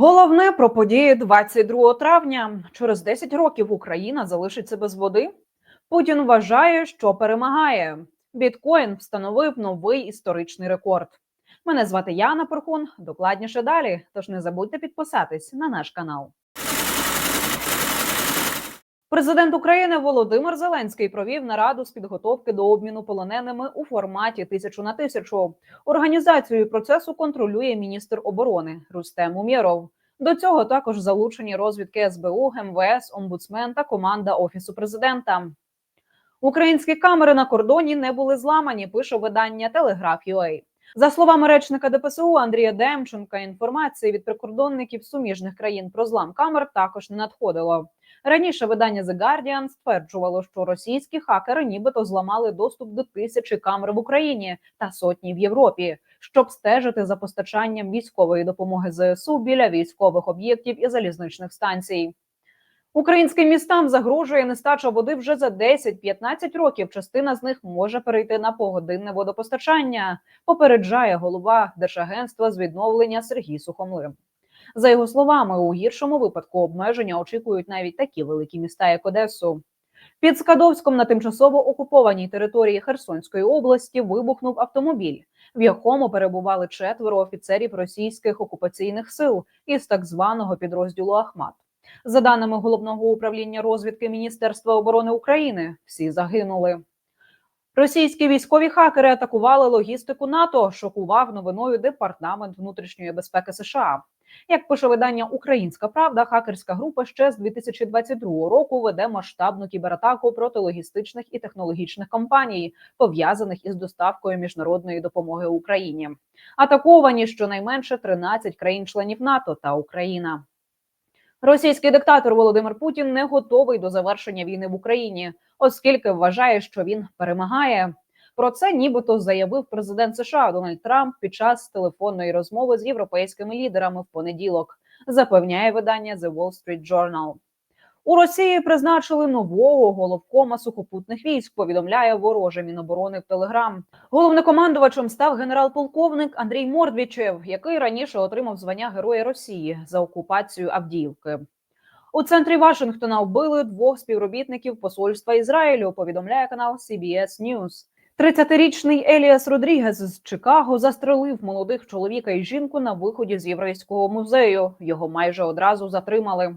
Головне про події 22 травня. Через 10 років Україна залишиться без води. Путін вважає, що перемагає. Біткоін встановив новий історичний рекорд. Мене звати Яна Порхун. Докладніше далі. Тож не забудьте підписатись на наш канал. Президент України Володимир Зеленський провів нараду з підготовки до обміну полоненими у форматі тисячу на тисячу. Організацію процесу контролює міністр оборони Рустем Умєров. До цього також залучені розвідки СБУ, МВС, омбудсмен та команда офісу президента. Українські камери на кордоні не були зламані. Пише видання Телеграф.UA. За словами речника ДПСУ Андрія Демченка, інформації від прикордонників суміжних країн про злам камер також не надходило. Раніше видання The Guardian стверджувало, що російські хакери нібито зламали доступ до тисячі камер в Україні та сотні в Європі, щоб стежити за постачанням військової допомоги ЗСУ біля військових об'єктів і залізничних станцій. Українським містам загрожує нестача води вже за 10-15 років. Частина з них може перейти на погодинне водопостачання. Попереджає голова Держагентства з відновлення Сергій Сухомлин. За його словами, у гіршому випадку обмеження очікують навіть такі великі міста, як Одесу. Під Скадовськом на тимчасово окупованій території Херсонської області вибухнув автомобіль, в якому перебували четверо офіцерів російських окупаційних сил із так званого підрозділу Ахмат. За даними головного управління розвідки Міністерства оборони України, всі загинули. Російські військові хакери атакували логістику НАТО. Шокував новиною департамент внутрішньої безпеки США. Як пише видання Українська Правда, хакерська група ще з 2022 року веде масштабну кібератаку проти логістичних і технологічних компаній, пов'язаних із доставкою міжнародної допомоги Україні. Атаковані щонайменше 13 країн-членів НАТО та Україна. Російський диктатор Володимир Путін не готовий до завершення війни в Україні, оскільки вважає, що він перемагає. Про це нібито заявив президент США Дональд Трамп під час телефонної розмови з європейськими лідерами в понеділок. Запевняє видання The Wall Street Journal. У Росії призначили нового головкома сухопутних військ. Повідомляє вороже міноборони в Телеграм. Головнокомандувачем став генерал-полковник Андрій Мордвічев, який раніше отримав звання Героя Росії за окупацію Авдіївки. У центрі Вашингтона вбили двох співробітників посольства Ізраїлю. Повідомляє канал CBS News. 30-річний Еліас Родрігес з Чикаго застрелив молодих чоловіка і жінку на виході з єврейського музею. Його майже одразу затримали.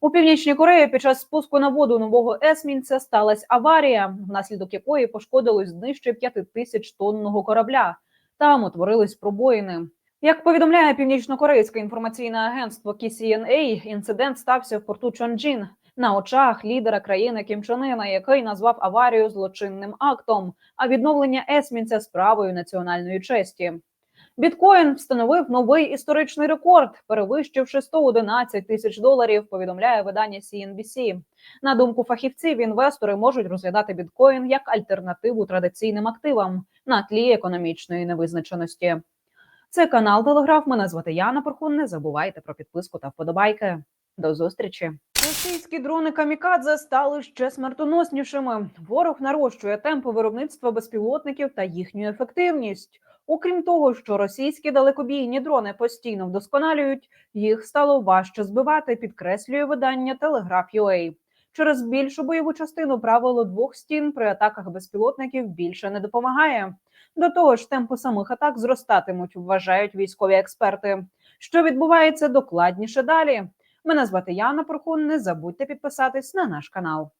У північній Кореї під час спуску на воду нового есмінця сталася аварія, внаслідок якої пошкодилось днище 5 тисяч тонного корабля. Там утворились пробоїни. Як повідомляє північно-корейське інформаційне агентство KCNA, інцидент стався в порту Чонджін на очах лідера країни Кім Чен Ына, який назвав аварію злочинним актом, а відновлення есмінця справою національної честі. Біткоін встановив новий історичний рекорд, перевищивши 111 тисяч доларів. Повідомляє видання CNBC. На думку фахівців, інвестори можуть розглядати біткоін як альтернативу традиційним активам на тлі економічної невизначеності. Це канал Телеграф. Мене звати Яна Порхун. Не забувайте про підписку та вподобайки. До зустрічі. Російські дрони камікадзе стали ще смертоноснішими. Ворог нарощує темпи виробництва безпілотників та їхню ефективність. Окрім того, що російські далекобійні дрони постійно вдосконалюють, їх стало важче збивати. Підкреслює видання Телеграф.UA. Через більшу бойову частину правило двох стін при атаках безпілотників більше не допомагає. До того ж, темпи самих атак зростатимуть, вважають військові експерти. Що відбувається докладніше далі? Мене звати Яна Порхун. Не забудьте підписатись на наш канал.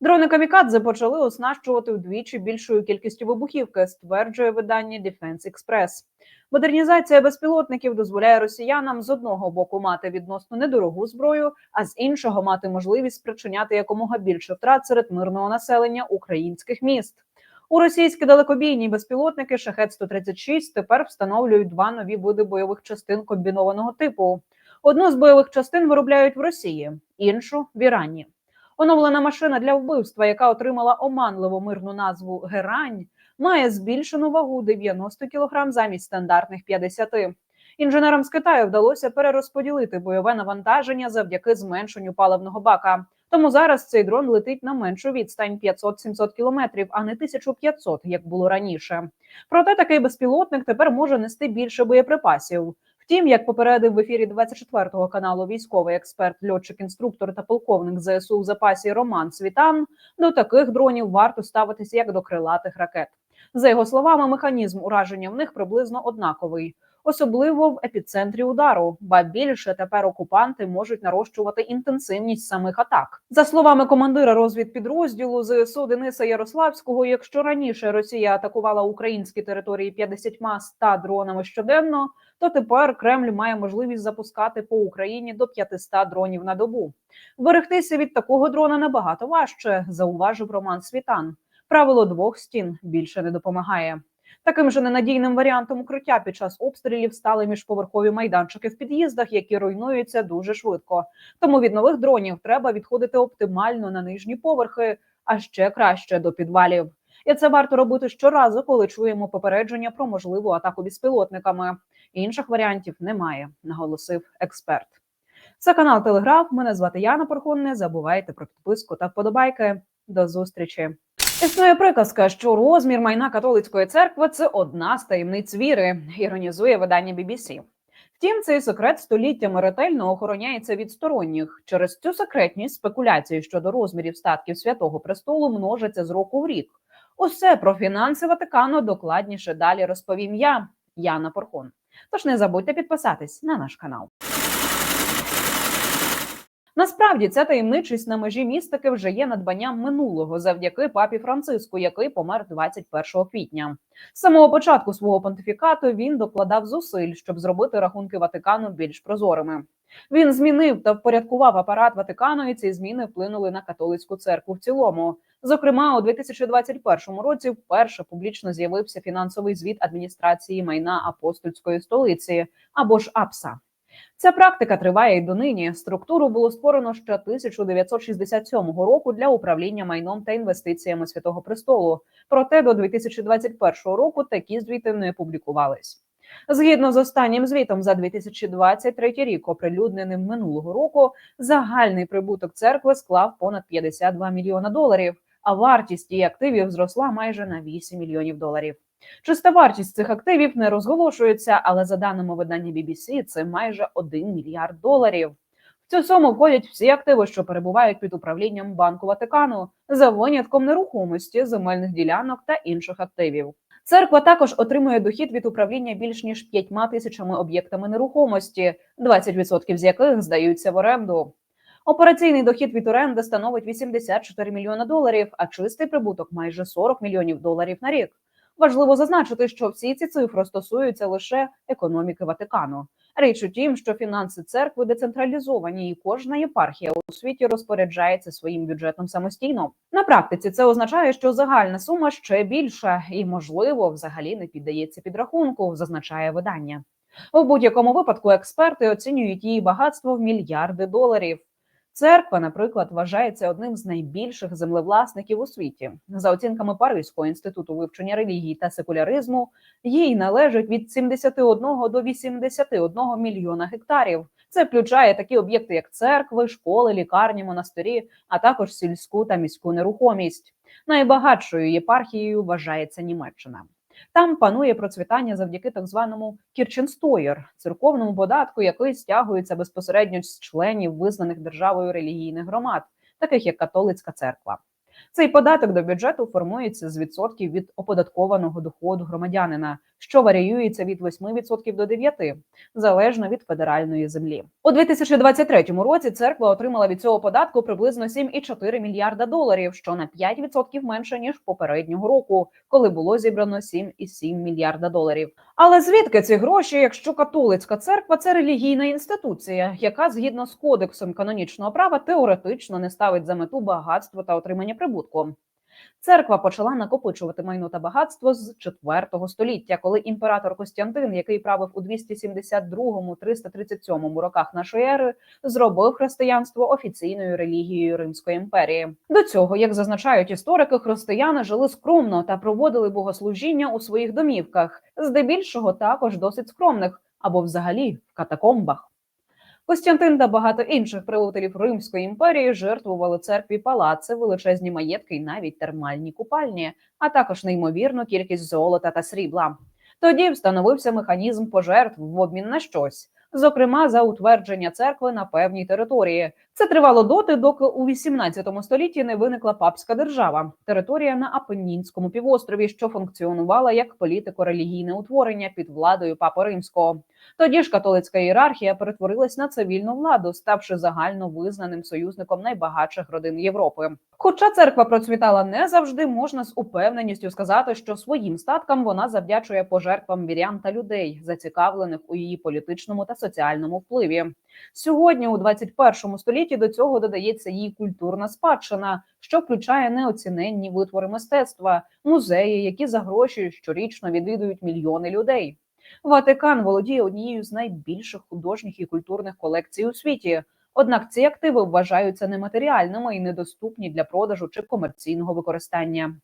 Дрони камікадзе почали оснащувати вдвічі більшою кількістю вибухівки, стверджує видання Defense Express. Модернізація безпілотників дозволяє росіянам з одного боку мати відносно недорогу зброю, а з іншого мати можливість спричиняти якомога більше втрат серед мирного населення українських міст. У російські далекобійні безпілотники шахет 136 тепер встановлюють два нові види бойових частин комбінованого типу. Одну з бойових частин виробляють в Росії, іншу в Ірані. Оновлена машина для вбивства, яка отримала оманливу мирну назву Герань, має збільшену вагу 90 кг замість стандартних 50. Інженерам з Китаю вдалося перерозподілити бойове навантаження завдяки зменшенню паливного бака. Тому зараз цей дрон летить на меншу відстань 500-700 кілометрів, а не 1500, як було раніше. Проте такий безпілотник тепер може нести більше боєприпасів. Втім, як попередив в ефірі 24-го каналу військовий експерт, льотчик, інструктор та полковник ЗСУ в запасі Роман Світан, до таких дронів варто ставитися як до крилатих ракет. За його словами, механізм ураження в них приблизно однаковий, особливо в епіцентрі удару. Ба більше тепер окупанти можуть нарощувати інтенсивність самих атак. За словами командира розвідпідрозділу ЗСУ Дениса Ярославського, якщо раніше Росія атакувала українські території 50-100 дронами щоденно, то тепер Кремль має можливість запускати по Україні до 500 дронів на добу. Берегтися від такого дрона набагато важче, зауважив Роман Світан. Правило двох стін більше не допомагає. Таким же ненадійним варіантом укриття під час обстрілів стали міжповерхові майданчики в під'їздах, які руйнуються дуже швидко. Тому від нових дронів треба відходити оптимально на нижні поверхи, а ще краще до підвалів. І це варто робити щоразу, коли чуємо попередження про можливу атаку безпілотниками. Інших варіантів немає, наголосив експерт. Це канал Телеграф. Мене звати Яна Порхун. Не забувайте про підписку та вподобайки. До зустрічі. Існує приказка, що розмір майна католицької церкви це одна з таємниць віри, іронізує видання BBC. Втім, цей секрет століттями ретельно охороняється від сторонніх. Через цю секретність спекуляції щодо розмірів статків святого престолу множаться з року в рік. Усе про фінанси Ватикану докладніше далі розповім я, Яна Порхон. Тож не забудьте підписатись на наш канал. Насправді ця таємничість на межі містики вже є надбанням минулого завдяки папі Франциску, який помер 21 квітня. З самого початку свого понтифікату він докладав зусиль, щоб зробити рахунки Ватикану більш прозорими. Він змінив та впорядкував апарат Ватикану, і ці зміни вплинули на католицьку церкву в цілому. Зокрема, у 2021 році вперше публічно з'явився фінансовий звіт адміністрації майна апостольської столиці або ж АПСА. Ця практика триває й донині. Структуру було створено ще 1967 року для управління майном та інвестиціями Святого Престолу. Проте до 2021 року такі звіти не публікувались. Згідно з останнім звітом за 2023 рік, оприлюдненим минулого року, загальний прибуток церкви склав понад 52 мільйона доларів, а вартість її активів зросла майже на 8 мільйонів доларів. Чиста вартість цих активів не розголошується, але за даними видання BBC, це майже 1 мільярд доларів. В цю суму входять всі активи, що перебувають під управлінням Банку Ватикану, за винятком нерухомості, земельних ділянок та інших активів. Церква також отримує дохід від управління більш ніж п'ятьма тисячами об'єктами нерухомості, 20% з яких здаються в оренду. Операційний дохід від оренди становить 84 мільйона доларів, а чистий прибуток майже 40 мільйонів доларів на рік. Важливо зазначити, що всі ці цифри стосуються лише економіки Ватикану. Річ у тім, що фінанси церкви децентралізовані, і кожна єпархія у світі розпоряджається своїм бюджетом самостійно. На практиці це означає, що загальна сума ще більша і, можливо, взагалі не піддається підрахунку, зазначає видання. У будь-якому випадку експерти оцінюють її багатство в мільярди доларів. Церква, наприклад, вважається одним з найбільших землевласників у світі. За оцінками Паризького інституту вивчення релігії та секуляризму, їй належить від 71 до 81 мільйона гектарів. Це включає такі об'єкти, як церкви, школи, лікарні, монастирі, а також сільську та міську нерухомість. Найбагатшою єпархією вважається Німеччина. Там панує процвітання завдяки так званому кірченстоєр церковному податку, який стягується безпосередньо з членів визнаних державою релігійних громад, таких як католицька церква. Цей податок до бюджету формується з відсотків від оподаткованого доходу громадянина, що варіюється від 8% до 9%, залежно від федеральної землі. У 2023 році церква отримала від цього податку приблизно 7,4 мільярда доларів, що на 5% менше ніж попереднього року, коли було зібрано 7,7 мільярда доларів. Але звідки ці гроші, якщо католицька церква це релігійна інституція, яка згідно з кодексом канонічного права теоретично не ставить за мету багатство та отримання прибутку? Церква почала накопичувати майно та багатство з 4 століття, коли імператор Костянтин, який правив у 272-337 роках нашої ери, зробив християнство офіційною релігією Римської імперії. До цього, як зазначають історики, християни жили скромно та проводили богослужіння у своїх домівках, здебільшого також досить скромних або взагалі в катакомбах. Костянтин та багато інших правителів Римської імперії жертвували церкві палаци, величезні маєтки і навіть термальні купальні, а також неймовірну кількість золота та срібла. Тоді встановився механізм пожертв в обмін на щось, зокрема за утвердження церкви на певній території. Це тривало доти, доки у 18 столітті не виникла папська держава, територія на Апеннінському півострові, що функціонувала як політико-релігійне утворення під владою папи римського. Тоді ж католицька ієрархія перетворилась на цивільну владу, ставши загально визнаним союзником найбагатших родин Європи. Хоча церква процвітала не завжди, можна з упевненістю сказати, що своїм статкам вона завдячує пожертвам вірян та людей, зацікавлених у її політичному та соціальному впливі. Сьогодні, у 21 столітті, до цього додається її культурна спадщина, що включає неоціненні витвори мистецтва, музеї, які за гроші щорічно відвідують мільйони людей. Ватикан володіє однією з найбільших художніх і культурних колекцій у світі. Однак ці активи вважаються нематеріальними і недоступні для продажу чи комерційного використання.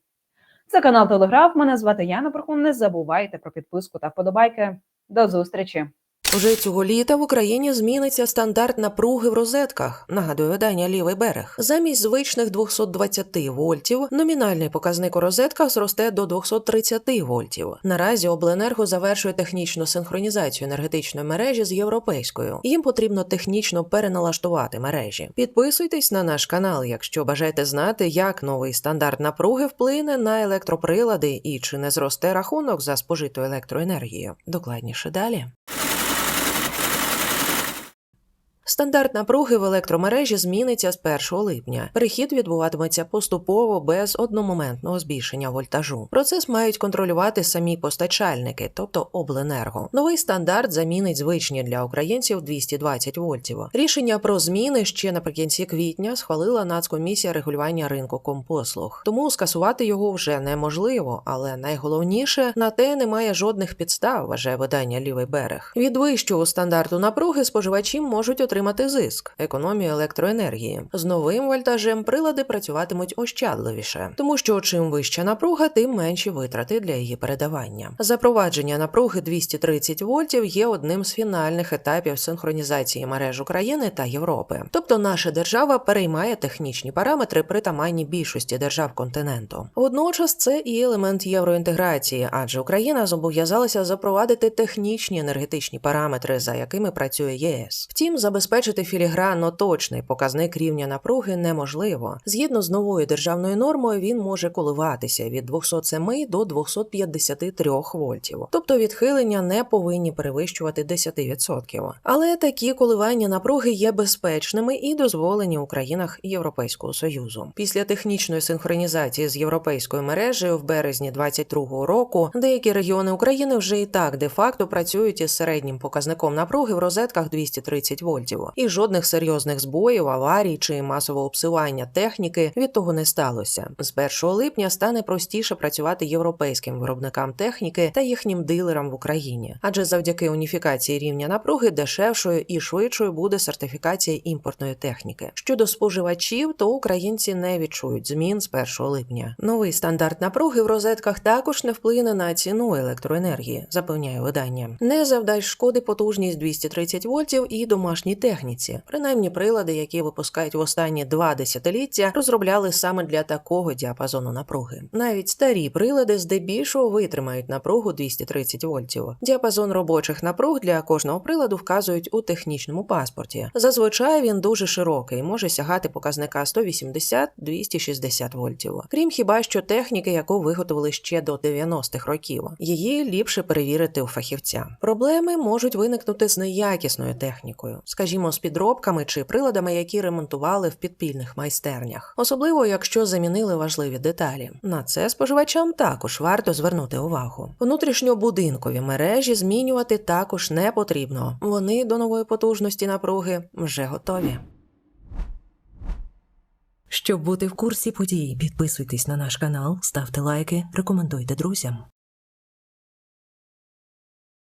Це канал Телеграф. Мене звати Яна Прохун. Не забувайте про підписку та вподобайки. До зустрічі! Уже цього літа в Україні зміниться стандарт напруги в розетках. Нагадує видання Лівий берег. Замість звичних 220 вольтів номінальний показник у розетках зросте до 230 вольтів. Наразі обленерго завершує технічну синхронізацію енергетичної мережі з європейською. Їм потрібно технічно переналаштувати мережі. Підписуйтесь на наш канал, якщо бажаєте знати, як новий стандарт напруги вплине на електроприлади і чи не зросте рахунок за спожиту електроенергію. Докладніше далі. Стандарт напруги в електромережі зміниться з 1 липня. Перехід відбуватиметься поступово без одномоментного збільшення вольтажу. Процес мають контролювати самі постачальники, тобто обленерго. Новий стандарт замінить звичні для українців 220 вольтів. Рішення про зміни ще наприкінці квітня схвалила Нацкомісія регулювання ринку компослуг. Тому скасувати його вже неможливо, але найголовніше на те немає жодних підстав, вважає видання Лівий берег. Від вищого стандарту напруги споживачі можуть отримати зиск, економію електроенергії. З новим вольтажем прилади працюватимуть ощадливіше, тому що чим вища напруга, тим менші витрати для її передавання. Запровадження напруги 230 вольтів є одним з фінальних етапів синхронізації мереж України та Європи. Тобто наша держава переймає технічні параметри притаманні більшості держав континенту. Водночас це і елемент євроінтеграції, адже Україна зобов'язалася запровадити технічні енергетичні параметри, за якими працює ЄС. Втім, забезпечити філігранно точний показник рівня напруги неможливо. Згідно з новою державною нормою, він може коливатися від 207 до 253 вольтів, тобто відхилення не повинні перевищувати 10%. Але такі коливання напруги є безпечними і дозволені у країнах Європейського союзу. Після технічної синхронізації з європейською мережею в березні 2022 року деякі регіони України вже і так де-факто працюють із середнім показником напруги в розетках 230 вольтів, і жодних серйозних збоїв, аварій чи масового обсивання техніки від того не сталося. З 1 липня стане простіше працювати європейським виробникам техніки та їхнім дилерам в Україні, адже завдяки уніфікації рівня напруги дешевшою і швидшою буде сертифікація імпортної техніки. Щодо споживачів, то українці не відчують змін з 1 липня. Новий стандарт напруги в розетках також не вплине на ціну електроенергії, запевняє видання. Не завдасть шкоди потужність 230 вольтів і домашній техніці. Принаймні прилади, які випускають в останні два десятиліття, розробляли саме для такого діапазону напруги. Навіть старі прилади здебільшого витримають напругу 230 вольтів. Діапазон робочих напруг для кожного приладу вказують у технічному паспорті. Зазвичай він дуже широкий, може сягати показника 180-260 вольтів. Крім хіба що техніки, яку виготовили ще до 90-х років. Її ліпше перевірити у фахівця. Проблеми можуть виникнути з неякісною технікою, скажімо, з підробками чи приладами, які ремонтували в підпільних майстернях, особливо якщо замінили важливі деталі. На це споживачам також варто звернути увагу. Внутрішньобудинкові мережі змінювати також не потрібно. Вони до нової потужності напруги вже готові. Щоб бути в курсі подій, підписуйтесь на наш канал, ставте лайки, рекомендуйте друзям.